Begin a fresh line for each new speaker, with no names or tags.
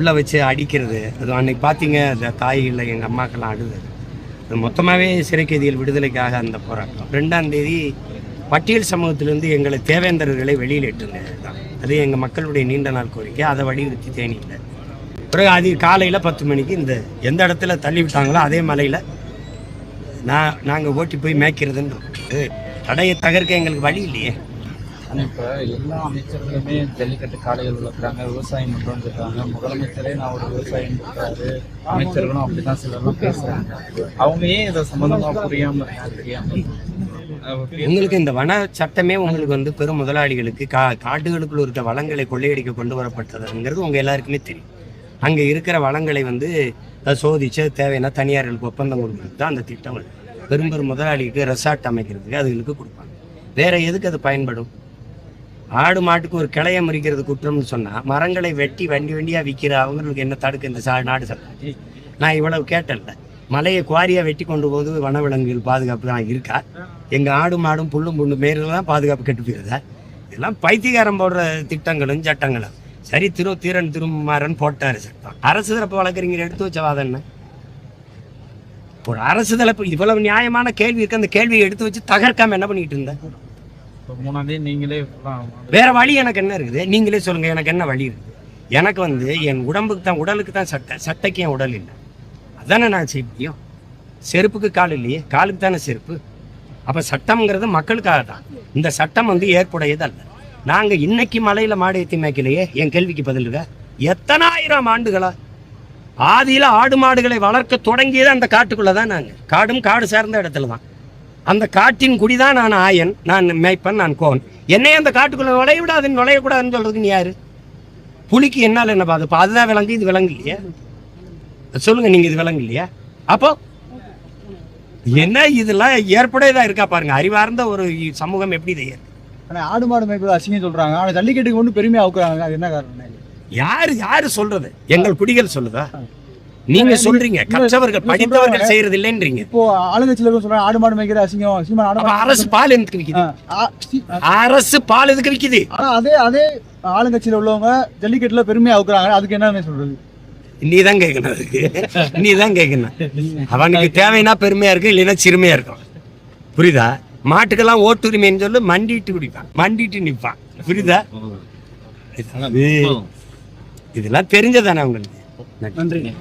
உள்ளே வச்சு அடிக்கிறது. அது அன்னைக்கு பார்த்தீங்க அந்த தாய்களில் எங்கள் அம்மாக்கெல்லாம் அழுது. அது மொத்தமாகவே சிறைக்கைதிகள் விடுதலைக்காக அந்த போராட்டம். ரெண்டாம் தேதி பட்டியல் சமூகத்திலிருந்து எங்களை தேவேந்தர்களை வெளியில் தான் அது எங்கள் மக்களுடைய நீண்ட நாள் கோரிக்கை. அதை வலியுறுத்தி தேனியில். பிறகு அது காலையில் பத்து மணிக்கு இந்த எந்த இடத்துல தள்ளி விட்டாங்களோ அதே மலையில் நான் நாங்கள் ஓட்டி போய் மேய்க்கிறதுன்னு. தடையை தகர்க்க எங்களுக்கு வழி இல்லையே.
ஆனால் இப்போ எல்லா அமைச்சர்களுமே ஜல்லிக்கட்டு காளைகள் வளர்க்குறாங்க விவசாயம் பண்றோம்னு இருக்காங்க முதலமைச்சரே நான் ஒரு விவசாயம் பண்ணுறாரு அமைச்சர்களும் அப்படிதான் சிலர்லாம் பேசுகிறாங்க அவங்க ஏன் இதை சம்மந்தமாக புரியாமல் தெரியாம?
உங்களுக்கு இந்த வன சட்டமே உங்களுக்கு வந்து பெரும் முதலாளிகளுக்கு கா காடுகளுக்குள் இருக்க வளங்களை கொள்ளையடிக்க கொண்டு வரப்பட்டதுங்கிறது உங்கள் எல்லாருக்குமே தெரியும். அங்கே இருக்கிற வளங்களை வந்து அதை சோதிச்சு தேவைன்னா தனியார்களுக்கு ஒப்பந்தம் கொடுக்கறது தான் அந்த திட்டம் பெரும் பெரும் முதலாளிக்கு ரெசார்ட் அமைக்கிறதுக்கு அதுகளுக்கு கொடுப்பாங்க. வேற எதுக்கு அது பயன்படும்? ஆடு மாட்டுக்கு ஒரு கிளைய மறிக்கிறது குற்றம்னு சொன்னால் மரங்களை வெட்டி வண்டி வண்டியா விற்கிற அவங்களுக்கு என்ன தடுக்க இந்த சா நாடு சட்டம் நான் இவ்வளவு கேட்டேன்ல. மலையை குவாரியா வெட்டி கொண்டு போது வனவிலங்குகள் பாதுகாப்பு தான் இருக்கா? எங்கள் ஆடு மாடும் புல்லும் புண்ணு மேலும் தான் பாதுகாப்பு கெட்டு போயிருதா? இதெல்லாம் பைத்தியகாரம் போடுற திட்டங்களும் சட்டங்களும். சரி திரு தீரன் திருமாறன் போட்டாரு சட்டம். அரசு தரப்பு வழக்கறிஞர் எடுத்து வச்ச வாதம் என்ன? ஒரு அரசு தரப்பு இவ்வளவு நியாயமான கேள்வி இருக்கு அந்த கேள்வியை எடுத்து வச்சு தகர்க்காம என்ன பண்ணிட்டு இருந்தேன்
இப்ப நீங்களே
வேற வழி எனக்கு என்ன இருக்குது? நீங்களே சொல்லுங்க எனக்கு என்ன வழி இருக்குது? எனக்கு வந்து என் உடம்புக்கு தான் உடலுக்கு தான் சட்டை சட்டைக்கு என் உடல் இல்லை. அதானே நான் செய்ய முடியும்? செருப்புக்கு கால் இல்லையே காலுக்கு தானே செருப்பு? அப்போ சட்டம்ங்கிறது மக்களுக்காக தான். இந்த சட்டம் வந்து ஏற்புடையது அல்ல நாங்கள் இன்னைக்கு மலையில் மாடு ஏற்றி மேய்க்கலையே என் கேள்விக்கு பதில் எத்தனாயிரம் ஆண்டுகளா? ஆதியில் ஆடு மாடுகளை வளர்க்க தொடங்கியது அந்த காட்டுக்குள்ளே தான் நாங்கள் காடும் காடு சார்ந்த இடத்துல தான் அந்த காட்டின் குடிதான் நான் ஆயன். நான் மேய்ப்பன் நான் கோன். என்னைய அந்த காட்டுக்குள்ள நுழைய விடாது நுழையக்கூடாதுன்னு சொல்றதுக்கு நீ யாரு? புலிக்கு என்னால் என்ன பாது அதுதான் விலங்கு இது விலங்கு இல்லையா? சொல்லுங்க நீங்க இது விலங்கு இல்லையா? அப்போ என்ன இதெல்லாம் ஏற்புடையதா இருக்கா பாருங்க. அறிவார்ந்த ஒரு சமூகம் எப்படி இதை
ஆடு மாடு மேய்ப்பது அசிங்கம் சொல்றாங்க. ஆனா ஜல்லிக்கட்டுக்கு ஒன்று பெருமையா அவுக்குறாங்க. அது என்ன காரணம்?
யாரு யாரு சொல்றது? எங்கள் குடிகள் சொல்லுதா? நீங்க சொல்றீங்க கற்றவர்கள் படித்தவர்கள் செய்யறது இல்லைன்றீங்க
இப்போ ஆளுங்கட்சியில சொல்றாங்க ஆடு மாடு மேய்க்கிறது அசிங்கம் மாடு
அரசு பால் எதுக்கு விக்குது? அரசு பால் எதுக்கு விக்குது?
ஆனா அதே அதே ஆளுங்கட்சியில உள்ளவங்க ஜல்லிக்கட்டுல பெருமையா அவுக்குறாங்க. அதுக்கு என்ன சொல்றது?
நீ தான் கேட்கணும் அதுக்கு. நீ தான் கேட்கணும் அவனுக்கு தேவைன்னா பெருமையா இருக்கு இல்லைன்னா சிறுமையா இருக்கும். புரியுதா? மாட்டுக்கெல்லாம் ஓட்டுரிமைன்னு சொல்லி மண்டிட்டு குடிப்பான். மண்டிட்டு நிற்பான் புரியுதா? இது- இதெல்லாம் தெரிஞ்சதானே உங்களுக்கு?
நன்றி.